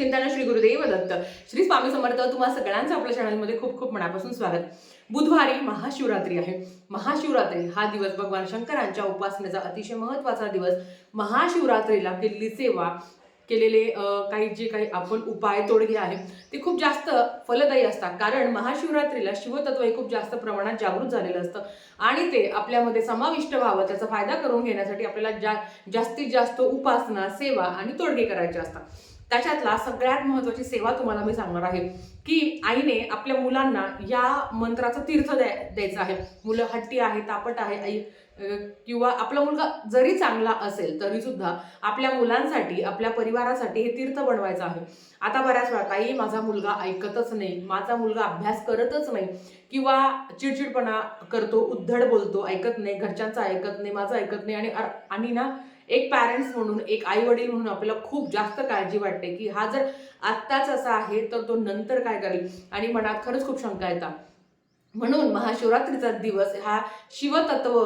चिंतन श्री गुरुदेव दत्त. श्री स्वामी समर्थ तुम्हा सगळ्यांचं आपल्या चॅनलमध्ये खूप खूप मनापासून स्वागत. बुधवारी महाशिवरात्री आहे. महाशिवरात्री हा दिवस भगवान शंकरांच्या उपासनेचा अतिशय महत्त्वाचा दिवस. महाशिवरात्रीला केलेली सेवा केलेले काही जे काही आपण उपाय तोडगे आहे ते खूप जास्त फलदायी असतात. कारण महाशिवरात्रीला शिवतत्व हे खूप जास्त प्रमाणात जागृत झालेलं असतं. आणि ते आपल्यामध्ये समाविष्ट व्हावं त्याचा फायदा करून घेण्यासाठी आपल्याला जा जास्तीत जास्त उपासना सेवा आणि तोडगे करायचे असतात. त्याच्यातला सगळ्यात महत्वाची सेवा तुम्हाला मी सांगणार आहे की आईने आपल्या मुलांना या मंत्राचं तीर्थ द्याय द्यायचं आहे. मुलं हट्टी आहे तापट आहे आई किंवा आपला मुलगा जरी चांगला असेल तरी सुद्धा आपल्या मुलांसाठी आपल्या परिवारासाठी हे तीर्थ बनवायचं आहे. आता बऱ्याच वेळा काही माझा मुलगा ऐकतच नाही माझा मुलगा अभ्यास करतच नाही किंवा चिडचिडपणा करतो उद्धड बोलतो ऐकत नाही घरच्यांचं ऐकत नाही माझं ऐकत नाही आणि आणि ना एक पॅरेंट्स म्हणून एक आई वडील म्हणून आपल्याला खूप जास्त काळजी वाटते की हा जर आत्ताच असा आहे तर तो नंतर काय करेल? आणि मनात खरंच खूप शंका येतात. म्हणून महाशिवरात्रीचा दिवस हा शिवतत्व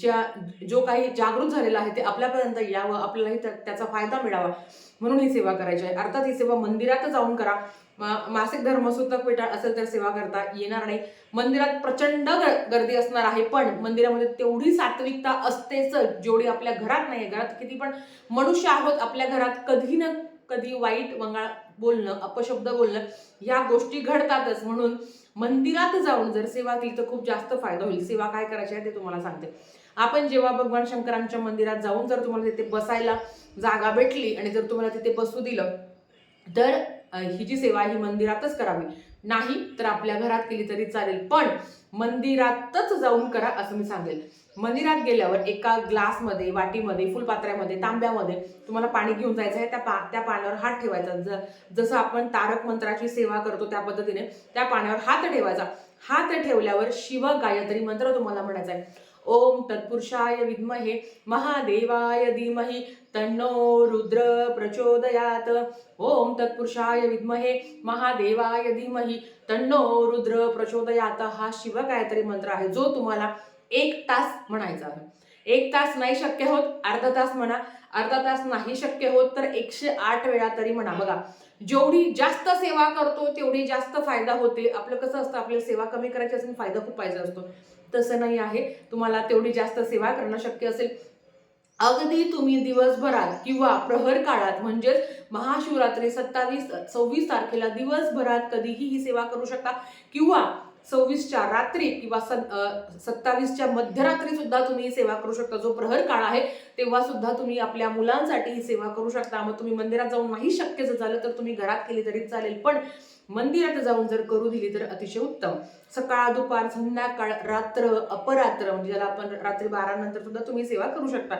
ज्या जो काही जागृत झालेला आहे ते आपल्यापर्यंत यावं आपल्यालाही त्याचा फायदा मिळावा. म्हणून ही सेवा करायची आहे. अर्थात ही सेवा मंदिरातच जाऊन करा. मासिक धर्मसुद्धा पेटाळ असेल तर सेवा करता येणार नाही. मंदिरात प्रचंड ग- गर्दी असणार आहे पण मंदिरामध्ये तेवढी सात्विकता असतेच जेवढी आपल्या घरात नाही. घरात किती पण मनुष्य आहोत आपल्या घरात कधी ना कधी वाईट वंगाळ बोलणं अपशब्द बोलणं ह्या गोष्टी घडतातच. म्हणून मंदिरात जाऊन जर सेवा केली तर खूप जास्त फायदा होईल. सेवा काय करायची आहे ते तुम्हाला सांगते. आपण जेव्हा भगवान शंकरांच्या मंदिरात जाऊन जर तुम्हाला तिथे बसायला जागा भेटली आणि जर तुम्हाला तिथे बसू दिलं तर ही जी सेवा ही मंदिरातच करावी. नाही तर आपल्या घरात केली तरी चालेल पण मंदिरातच जाऊन करा असं मी सांगेल. मंदिरात गेल्यावर एका ग्लासमध्ये वाटीमध्ये फुलपात्र्यामध्ये तांब्यामध्ये तुम्हाला पाणी घेऊन जायचं आहे त्या पा त्या पाण्यावर हात ठेवायचा. ज जसं आपण तारक मंत्राची सेवा करतो त्या पद्धतीने त्या पाण्यावर हात ठेवायचा. हात ठेवल्यावर शिव गायत्री मंत्र तुम्हाला म्हणायचा आहे. ओम तत्पुरुषाय विद्महे महादेवाय धीमहि तन्नो रुद्र प्रचोदयात। ओम तत्पुरुषाय विद्महे महादेवाय धीमहि तन्नो रुद्र प्रचोदयात। हा शिव गायत्री मंत्र आहे जो तुम्हाला एक तास म्हणायचा आहे. एक तास नाही शक्य होत अर्धा तास म्हणा. अर्धा तास नाही शक्य होत तर एकशे आठ वेळा तरी म्हणा. बघा जेवढी जास्त सेवा करतो तेवढी जास्त फायदा होते. आपलं कसं असतं आपल्याला सेवा कमी करायची असेल फायदा खूप पाहिजे असतो. तसं नाही आहे. तुम्हाला तेवढी जास्त सेवा करणं शक्य असेल. अगदी तुम्ही दिवसभरात किंवा प्रहर काळात म्हणजेच महाशिवरात्री सत्तावीस सव्वीस तारखेला दिवसभरात कधीही ही सेवा करू शकता. किंवा सव्वीसच्या रात्री किंवा सत्तावीसच्या मध्यरात्री सुद्धा तुम्ही ही सेवा करू शकता. जो प्रहर काळ आहे तेव्हा सुद्धा तुम्ही आपल्या मुलांसाठी ही सेवा करू शकता. मग तुम्ही मंदिरात जाऊन नाही शक्य जर झालं तर तुम्ही घरात केली तरी चालेल. पण मंदिरात जाऊन जर करू दिली तर अतिशय उत्तम. सकाळ दुपार संध्याकाळ रात्र अपरात्र म्हणजे ज्याला आपण रात्री बारा नंतर सुद्धा तुम्ही सेवा करू शकता.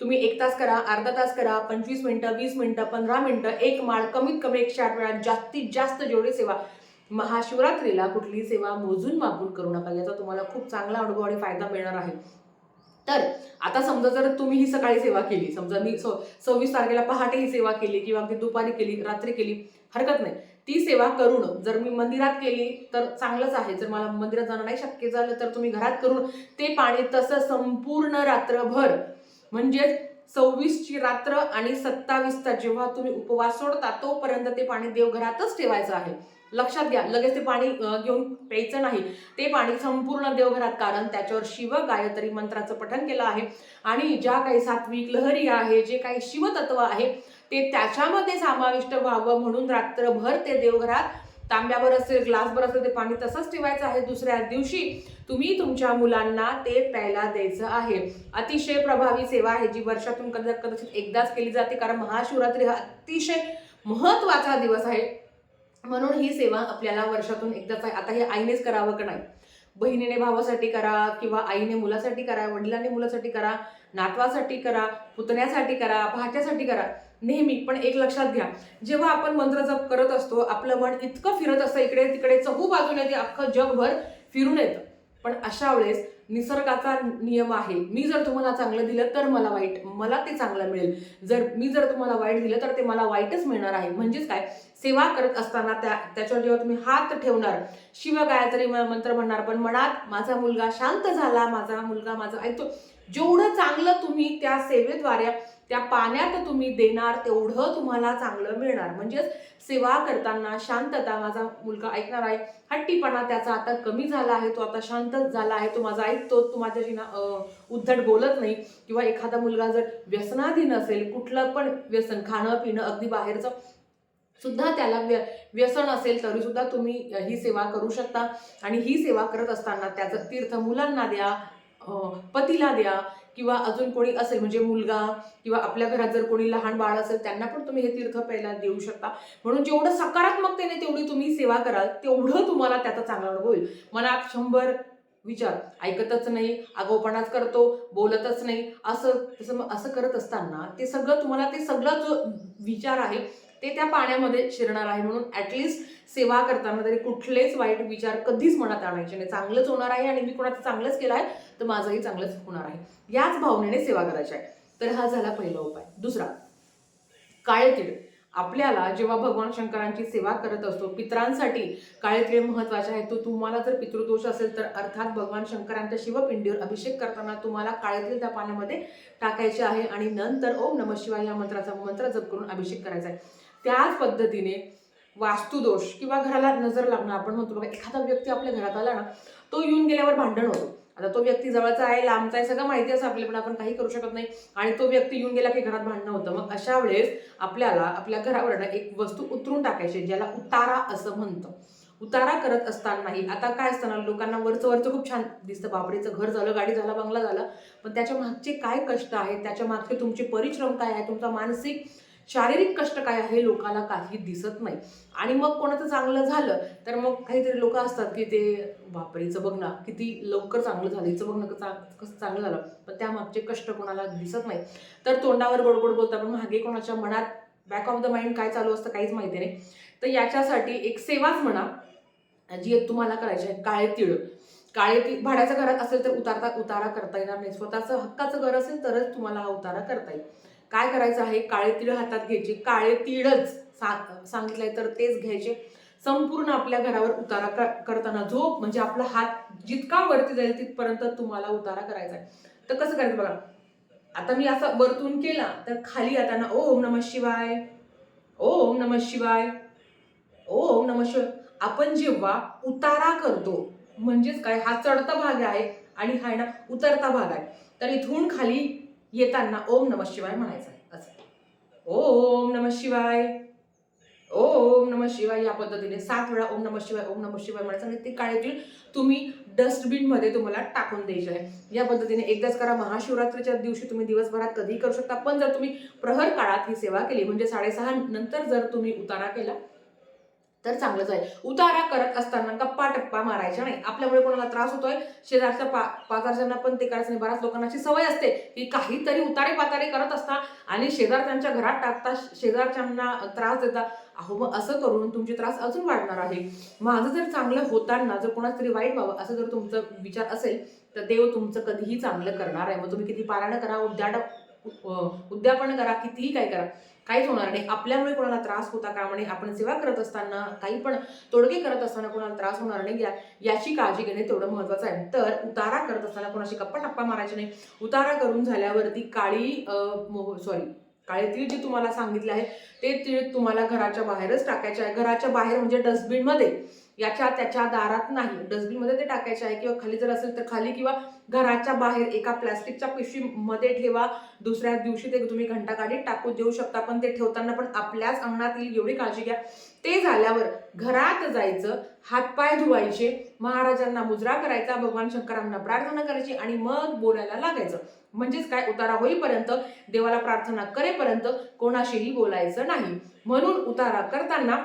तुम्ही एक तास करा अर्धा तास करा पंचवीस मिनिटं वीस मिनिटं पंधरा मिनिटं एक माळ कमीत कमी एकशे आठ वेळा जास्तीत जास्त जेवढी सेवा. महाशिवरात्रीला कुठली सेवा मोजून मागून करू नका याचा तुम्हाला खूप चांगला अनुभव आणि फायदा मिळणार आहे. तर आता समजा जर तुम्ही ही सकाळी सेवा केली समजा मी सव्वीस तारखेला पहाटे ही सेवा केली किंवा अगदी दुपारी केली रात्री केली हरकत नाही. ती सेवा करून जर मी मंदिरात केली तर चांगलंच आहे. जर मला मंदिरात जाणं नाही शक्य झालं तर तुम्ही घरात करून ते पाणी तसं संपूर्ण रात्रभर म्हणजेच सव्वीसची रात्र आणि सत्तावीसचा जेव्हा तुम्ही उपवास सोडता तोपर्यंत ते पाणी देवघरातच ठेवायचं आहे. लक्षात घ्या लगेच ते पाणी घेऊन प्यायचं नाही. ते पाणी संपूर्ण देवघरात कारण त्याच्यावर शिव गायत्री मंत्राचं पठण केलं आहे. आणि ज्या काही सात्विक लहरी आहे जे काही शिवतत्व आहे ते त्याच्यामध्ये समाविष्ट व्हावं म्हणून रात्रभर ते देवघरात तांब्यावर असेल ग्लासभर असेल ते पाणी तसंच ठेवायचं आहे. दुसऱ्या दिवशी तुम्ही तुमच्या मुलांना ते प्यायला द्यायचं आहे. अतिशय प्रभावी सेवा आहे जी वर्षातून कदा कदाचित एकदाच केली जाते कारण महाशिवरात्री हा अतिशय महत्त्वाचा दिवस आहे. म्हणून ही सेवा आपल्याला वर्षातून एकदाच आहे. आता हे आईनेच करावं का नाही? बहिणीने भावासाठी करा किंवा आईने मुलासाठी करा वडिलांनी मुलासाठी करा नातवासाठी करा पुतण्यासाठी करा भाच्यासाठी करा. नेहमी पण एक लक्षात घ्या. जेव्हा आपण मंत्र जप करत असतो आपलं मन इतकं फिरत असतं इकडे तिकडे चहू बाजूने ते अख्खं जगभर फिरून येतं. पण अशा वेळेस निसर्गाचा नियम आहे. मी जर तुम्हाला चांगलं दिलं तर मला वाईट मला ते चांगलं मिळेल. जर मी जर तुम्हाला वाईट दिलं तर ते मला वाईटच मिळणार आहे. म्हणजेच काय? सेवा करत असताना त्या त्याच्यावर जेव्हा तुम्ही हात ठेवणार शिव गायत्री मंत्र म्हणणार पण मनात माझा मुलगा शांत झाला माझा मुलगा माझा ऐकतो. जेवढं चांगलं तुम्ही त्या सेवेद्वारे त्या पाण्यात तुम्ही देणार तेवढं तुम्हाला चांगलं मिळणार. म्हणजेच सेवा करताना शांतता माझा मुलगा ऐकणार आहे हट्टीपणा त्याचा आता कमी झाला आहे तो आता शांतच झाला आहे तो माझा ऐकतो तो माझ्याशी ना उद्धट बोलत नाही. किंवा एखादा मुलगा जर व्यसनाधीन असेल कुठलं पण व्यसन खाणं पिणं अगदी बाहेरचं सुद्धा त्याला व्य व्यसन असेल तरीसुद्धा तुम्ही ही सेवा करू शकता. आणि ही सेवा करत असताना त्याचं तीर्थ मुलांना द्या पतीला द्या किंवा अजून कोणी असेल म्हणजे मुलगा किंवा आपल्या घरात जर कोणी लहान बाळ असेल त्यांना पण तुम्ही हे तीर्थ पहिला देऊ शकता. म्हणून जेवढं सकारात्मकतेने तेवढी तुम्ही सेवा कराल तेवढं तुम्हाला त्याचा चांगला अनुभव होईल. मनात शंभर विचार. ऐकतच नाही आगोपणाच करतो बोलतच नाही. असं तसं असं करत असताना ते सगळं तुम्हाला ते सगळं जो विचार आहे ते त्या पाण्यामध्ये शिरणार आहे म्हणून ॲटलिस्ट सेवा करताना तरी कुठलेच वाईट विचार कधीच मनात आणायचे नाही. चांगलंच होणार आहे आणि मी कोणाचं चांगलंच केलं आहे तर माझंही चांगलंच होणार आहे. याच भावनेने सेवा करायची आहे. तर हा झाला पहिला उपाय. दुसरा काळेतीळ. आपल्याला जेव्हा भगवान शंकरांची सेवा करत असतो पित्रांसाठी काळेतीळ महत्त्वाचे आहे. तो तुम्हाला जर पितृदोष असेल तर अर्थात भगवान शंकरांच्या शिवपिंडीवर अभिषेक करताना तुम्हाला काळेतील त्या पाण्यामध्ये टाकायचे आहे आणि नंतर ओम नम शिवाय या मंत्राचा मंत्र जप करून अभिषेक करायचा आहे. त्याच पद्धतीने वास्तुदोष किंवा घराला नजर लागणं आपण म्हणतो बघा एखादा व्यक्ती आपल्या घरात आला ना तो येऊन गेल्यावर भांडण होतं. आता तो व्यक्ती जवळचा आहे लांबचा आहे सगळं माहिती असं आपल्याला पण आपण काही करू शकत नाही. आणि तो व्यक्ती येऊन गेला की घरात भांडणं होतं. मग अशा वेळेस आपल्याला आपल्या घरावरनं एक वस्तू उतरून टाकायची ज्याला उतारा असं म्हणतं. उतारा करत असतानाही आता काय असताना लोकांना वरचं वरचं खूप छान दिसतं. बापडीचं घर झालं गाडी झाला बंगला झाला. पण त्याच्या मागचे काय कष्ट आहेत? त्याच्या मागचे तुमचे परिश्रम काय आहे? तुमचा मानसिक शारीरिक कष्ट काय आहे लोकांना काही दिसत नाही. आणि मग कोणाचं चांगलं झालं तर मग काहीतरी लोक असतात की ते वापरीचं बघ ना किती लवकर चांगलं झालं हिचं बघ ना कसं कसं चांगलं झालं. पण त्या मागचे कष्ट कोणाला दिसत नाही. तर तोंडावर गोड गोड बोलतात पण मागे कोणाच्या मनात बॅक ऑफ द माइंड काय चालू असतं काहीच माहिती नाही. तर याच्यासाठी एक सेवाच म्हणा जी तुम्हाला करायची आहे काळे तीळ. काळे घरात असेल तर उतारता उतारा करता येणार नाही. स्वतःचं हक्काचं घर असेल तरच तुम्हाला हा उतारा करता येईल. काय करायचं आहे? काळे तीळ हातात घ्यायचे. काळे तीळच सा- सांगितलंय तर तेच घ्यायचे. संपूर्ण आपल्या घरावर उतारा करताना झोप म्हणजे आपला हात जितका वरती जाईल तिथपर्यंत तुम्हाला उतारा करायचा आहे. तर कसं करायचं बघा. आता मी असं वरतून केला तर खाली आता ना ओम नम शिवाय ओम नम शिवाय ओम नम शिवाय. आपण जेव्हा उतारा करतो म्हणजेच काय? हा चढता भाग आहे आणि हा ना उतरता भाग आहे. तर इथून खाली येताना ओम नम शिवाय म्हणायचं आहे. असं. ओम नम शिवाय. ओम नम शिवाय या पद्धतीने सात वेळा ओम नम शिवाय ओम नम शिवाय म्हणायचं आणि ते काळे तीळ तुम्ही डस्टबिनमध्ये तुम्हाला टाकून द्यायचे आहे. या पद्धतीने एकदाच करा. महाशिवरात्रीच्या दिवशी तुम्ही दिवसभरात कधीही करू शकता. पण जर तुम्ही प्रहर काळात ही सेवा केली म्हणजे साडेसहा नंतर जर तुम्ही उतारा केला तर चांगलंच आहे. उतारा करत असताना गप्पा टप्पा मारायच्या नाही. आपल्यामुळे कोणाला त्रास होतोय? शेजारच्या पा पाजारच्यांना पण ते करायचं नाही. बऱ्याच लोकांना अशी सवय असते की काहीतरी उतारे पातारे करत असता आणि शेजारच्यांच्या घरात टाकता शेजारच्यांना त्रास देता. अहो मग असं करून तुमचे त्रास अजून वाढणार आहे. माझं जर चांगलं होताना जर कोणाच तरी वाईट व्हावं असं जर तुमचं विचार असेल तर देव तुमचं कधीही चांगलं करणार आहे. मग तुम्ही किती पारायण करा उद्याट उद्यापन करा कितीही काय करा. काहीच होणार नाही. आपल्यामुळे कोणाला त्रास होता का म्हणे आपण सेवा करत असताना काही पण तोडगे करत असताना कोणाला त्रास होणार नाही या याची काळजी घेणे तेवढं महत्वाचं आहे. तर उतारा करत असताना कोणाशी गप्पा टप्पा मारायची नाही. उतारा करून झाल्यावरती काळी सॉरी काळे तीळ जे तुम्हाला सांगितले आहे ते तीळ तुम्हाला घराच्या बाहेरच टाकायचे आहे. घराच्या बाहेर म्हणजे डस्टबिनमध्ये. याच्या त्याच्या दारात नाही. डस्टबिनमध्ये ते टाकायचे आहे किंवा खाली जर असेल तर खाली किंवा घराच्या बाहेर एका प्लॅस्टिकच्या पिशवीमध्ये ठेवा. दुसऱ्या दिवशी ते तुम्ही घंटा काढीत टाकू देऊ शकता पण ते ठेवताना पण आपल्याच अंगणात येईल एवढी काळजी घ्या. ते झाल्यावर घरात जायचं हातपाय धुवायचे महाराजांना मुजरा करायचा भगवान शंकरांना प्रार्थना करायची आणि मग बोलायला लागायचं. म्हणजेच काय? उतारा होईपर्यंत देवाला प्रार्थना करेपर्यंत कोणाशीही बोलायचं नाही. म्हणून उतारा करताना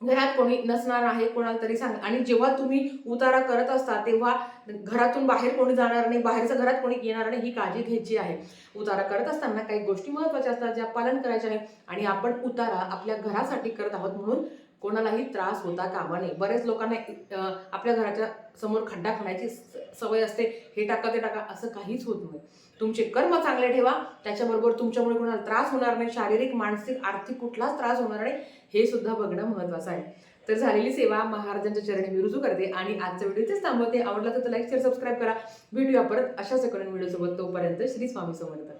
घरात कोणी नसणार आहे कोणाला तरी सांग. आणि जेव्हा तुम्ही उतारा करत असता तेव्हा घरातून बाहेर कोणी जाणार नाही बाहेरचं घरात कोणी येणार नाही ही काळजी घ्यायची आहे. उतारा करत असताना काही गोष्टी महत्त्वाच्या असतात ज्या पालन करायच्या आहे आणि आपण उतारा आपल्या घरासाठी करत आहोत म्हणून कोणालाही त्रास होता कामा नये. बरेच लोकांना आपल्या घराच्या समोर खड्डा खाण्याची स- सवय असते. हे टाका ते टाका असं काहीच होत नाही. तुमचे कर्म चांगले ठेवा. त्याच्याबरोबर तुमच्यामुळे कोणाला त्रास होणार नाही. शारीरिक मानसिक आर्थिक कुठलाच त्रास होणार नाही. हे सुद्धा बघणं महत्वाचं आहे. तर झालेली सेवा महाराजांच्या चरणी मी रुजू करते आणि आजचा व्हिडिओ इथेच थांबवते. आवडला तर लाईक शेअर सबस्क्राईब करा. व्हिडिओ परत अशाच एकोण व्हिडिओ सोबत तोपर्यंत श्री स्वामी समर्थ.